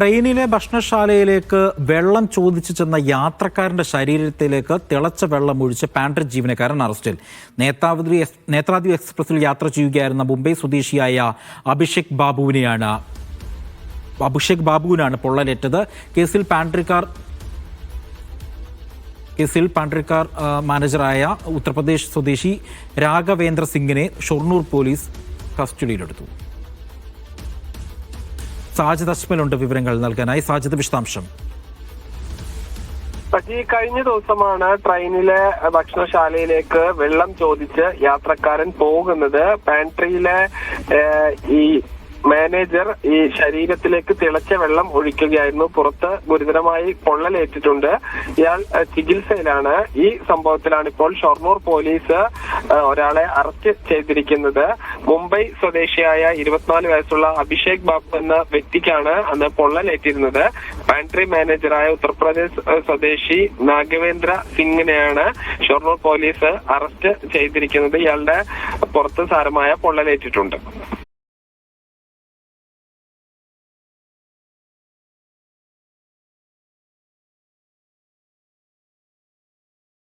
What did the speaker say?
ട്രെയിനിലെ ഭക്ഷണശാലയിലേക്ക് വെള്ളം ചോദിച്ചു ചെന്ന യാത്രക്കാരന്റെ ശരീരത്തിലേക്ക് തിളച്ച വെള്ളം ഒഴിച്ച് പാൻഡ്രി ജീവനക്കാരൻ അറസ്റ്റിൽ. നേത്രാവതി നേത്രാവതി എക്സ്പ്രസിൽ യാത്ര ചെയ്യുകയായിരുന്ന മുംബൈ സ്വദേശിയായ അഭിഷേക് ബാബുവിനെയാണ് അഭിഷേക് ബാബുവിനാണ് പൊള്ളലേറ്റത്. കേസിൽ പാൻഡ്രിക്കാർ കേസിൽ പാൻഡ്രിക്കാർ മാനേജറായ ഉത്തർപ്രദേശ് സ്വദേശി രാഘവേന്ദ്ര സിംഗിനെ ഷൊർണൂർ പോലീസ് കസ്റ്റഡിയിലെടുത്തു. സാജിദ് അസ്മലുണ്ട് വിവരങ്ങൾ നൽകാനായി. സാജിദ് വിശദാംശം. ഈ കഴിഞ്ഞ ദിവസമാണ് ട്രെയിനിലെ ഭക്ഷണശാലയിലേക്ക് വെള്ളം ചോദിച്ച് യാത്രക്കാരൻ പോകുന്നത്. പാൻട്രിയിലെ ഈ മാനേജർ ഈ ശരീരത്തിലേക്ക് തിളച്ച വെള്ളം ഒഴിക്കുകയായിരുന്നു. പുറത്ത് ഗുരുതരമായി പൊള്ളലേറ്റിട്ടുണ്ട്. ഇയാൾ ചികിത്സയിലാണ്. ഈ സംഭവത്തിലാണ് ഇപ്പോൾ ഷൊർണൂർ പോലീസ് ഒരാളെ അറസ്റ്റ് ചെയ്തിരിക്കുന്നത്. മുംബൈ സ്വദേശിയായ ഇരുപത്തിനാല് വയസ്സുള്ള അഭിഷേക് ബാബു എന്ന വ്യക്തിക്കാണ് അന്ന് പൊള്ളലേറ്റിരുന്നത്. പാൻട്രി മാനേജറായ ഉത്തർപ്രദേശ് സ്വദേശി നാഗവേന്ദ്ര സിംഗിനെയാണ് ഷൊർണൂർ പോലീസ് അറസ്റ്റ് ചെയ്തിരിക്കുന്നത്. ഇയാളുടെ പുറത്ത് സാരമായ പൊള്ളലേറ്റിട്ടുണ്ട്.